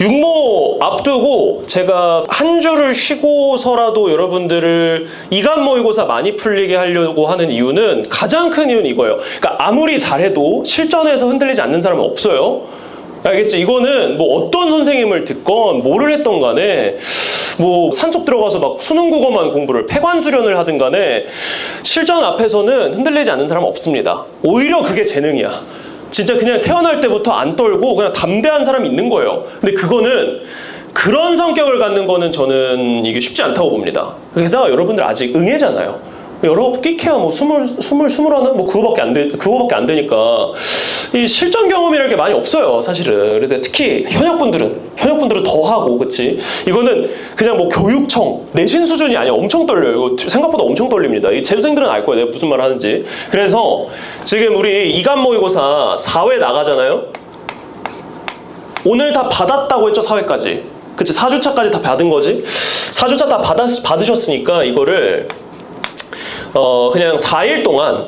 육모 앞두고 제가 한 주를 쉬고서라도 여러분들을 이간 모의고사 많이 풀리게 하려고 하는 이유는 가장 큰 이유는 이거예요. 그러니까 아무리 잘해도 실전에서 흔들리지 않는 사람은 없어요. 알겠지? 이거는 뭐 어떤 선생님을 듣건 뭐를 했던 간에 뭐 산속 들어가서 막 수능 국어만 공부를 폐관 수련을 하든 간에 실전 앞에서는 흔들리지 않는 사람 은 없습니다. 오히려 그게 재능이야. 진짜 그냥 태어날 때부터 안 떨고 그냥 담대한 사람이 있는 거예요. 근데 그거는 그런 성격을 갖는 거는 저는 이게 쉽지 않다고 봅니다. 게다가 여러분들 아직 응애잖아요. 여러 끼케야 뭐 스물 스물 스물 하나 뭐 그거밖에 안 돼 그거밖에 안 되니까 이 실전 경험이라는 게 많이 없어요 사실은. 그래서 특히 현역분들은 현역분들은 더 하고 그치? 이거는 그냥 뭐 교육청 내신 수준이 아니야. 엄청 떨려요. 이거 생각보다 엄청 떨립니다. 이 재수생들은 알 거예요 내가 무슨 말 하는지. 그래서 지금 우리 이간 모의고사 4회 나가잖아요? 오늘 다 받았다고 했죠 4회까지. 그치? 4주차까지 다 받은 거지? 4주차 다 받았, 받으셨으니까 이거를 어, 그냥 4일 동안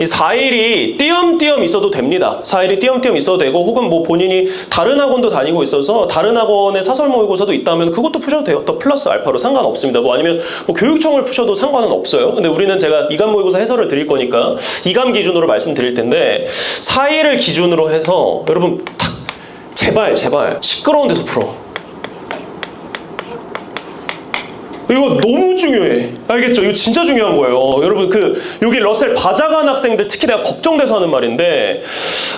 이 4일이 띄엄띄엄 있어도 됩니다. 4일이 띄엄띄엄 있어도 되고 혹은 뭐 본인이 다른 학원도 다니고 있어서 다른 학원에 사설 모의고사도 있다면 그것도 푸셔도 돼요. 더 플러스 알파로 상관없습니다. 뭐 아니면 뭐 교육청을 푸셔도 상관은 없어요. 근데 우리는 제가 이감 모의고사 해설을 드릴 거니까 이감 기준으로 말씀드릴 텐데 4일을 기준으로 해서 여러분 탁 제발 제발 시끄러운 데서 풀어. 이거 너무 중요해. 알겠죠? 이거 진짜 중요한 거예요. 여러분, 그, 여기 러셀 바자간 학생들 특히 내가 걱정돼서 하는 말인데,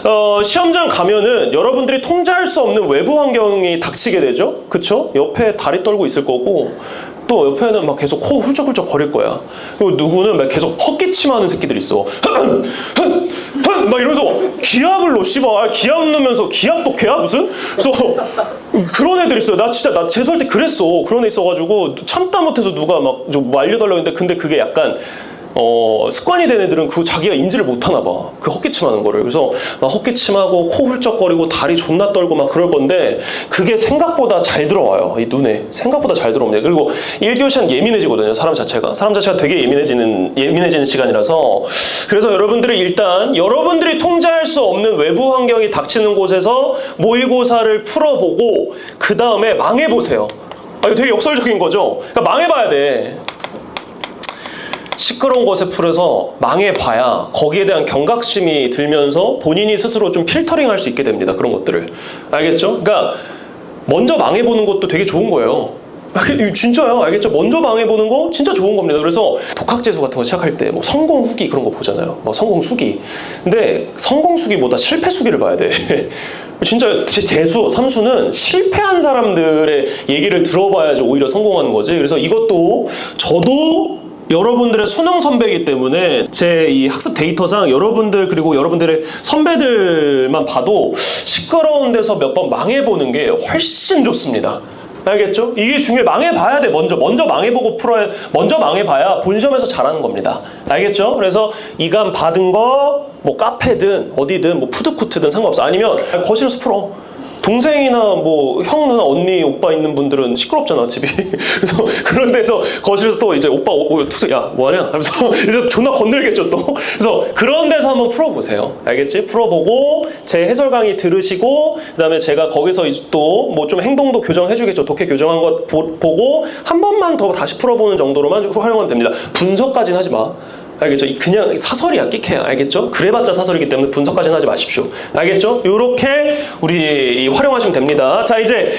어, 시험장 가면은 여러분들이 통제할 수 없는 외부 환경이 닥치게 되죠? 그쵸? 옆에 다리 떨고 있을 거고, 또 옆에는 막 계속 코 훌쩍훌쩍 거릴 거야. 그리고 누구는 막 계속 헛기침 하는 새끼들이 있어. 막 이러면서 기압을 넣어, 씨발. 기압 넣으면서 기압도 괴야 무슨? 그래서 그런 애들 있어요. 나 진짜 나 재수할 때 그랬어. 그런 애 있어가지고 참다 못해서 누가 막좀 알려달라고 했는데 근데 그게 약간 어, 습관이 된 애들은 그 자기가 인지를 못하나 봐. 그 헛기침하는 거를. 그래서 막 헛기침하고 코 훌쩍거리고 다리 존나 떨고 막 그럴 건데 그게 생각보다 잘 들어와요. 이 눈에. 생각보다 잘 들어옵니다. 그리고 1교시는 예민해지거든요. 사람 자체가. 사람 자체가 되게 예민해지는, 예민해지는 시간이라서. 그래서 여러분들이 일단 여러분들이 통제할 수 없는 외부 환경이 닥치는 곳에서 모의고사를 풀어보고 그 다음에 망해보세요. 아, 이거 되게 역설적인 거죠? 그러니까 망해봐야 돼. 시끄러운 곳에 풀어서 망해봐야 거기에 대한 경각심이 들면서 본인이 스스로 좀 필터링 할 수 있게 됩니다. 그런 것들을. 알겠죠? 그러니까 먼저 망해보는 것도 되게 좋은 거예요. 진짜요. 알겠죠? 먼저 망해보는 거 진짜 좋은 겁니다. 그래서 독학재수 같은 거 시작할 때 뭐 성공 후기 그런 거 보잖아요. 뭐 성공 수기. 근데 성공 수기보다 실패 수기를 봐야 돼. 진짜 제- 재수, 삼수는 실패한 사람들의 얘기를 들어봐야지 오히려 성공하는 거지. 그래서 이것도 저도 여러분들의 수능 선배이기 때문에 제 이 학습 데이터상 여러분들 그리고 여러분들의 선배들만 봐도 시끄러운 데서 몇 번 망해보는 게 훨씬 좋습니다. 알겠죠? 이게 중요해. 망해봐야 돼, 먼저. 먼저 망해보고 풀어야, 먼저 망해봐야 본시험에서 잘하는 겁니다. 알겠죠? 그래서 이감 받은 거, 뭐 카페든 어디든 뭐 푸드코트든 상관없어. 아니면 거실에서 풀어. 동생이나 뭐 형, 누나, 언니, 오빠 있는 분들은 시끄럽잖아 집이. 그래서 그런 데서 거실에서 또 이제 오빠 오, 오, 툭, 야 뭐하냐? 하면서 이제 존나 건들겠죠 또. 그래서 그런 데서 한번 풀어보세요. 알겠지? 풀어보고 제 해설 강의 들으시고 그다음에 제가 거기서 또 뭐 좀 행동도 교정해주겠죠. 독해 교정한 것 보, 보고 한 번만 더 다시 풀어보는 정도로만 활용하면 됩니다. 분석까지는 하지 마. 알겠죠? 그냥 사설이야, 끼케야. 알겠죠? 그래봤자 사설이기 때문에 분석까지는 하지 마십시오. 알겠죠? 요렇게 우리 활용하시면 됩니다. 자, 이제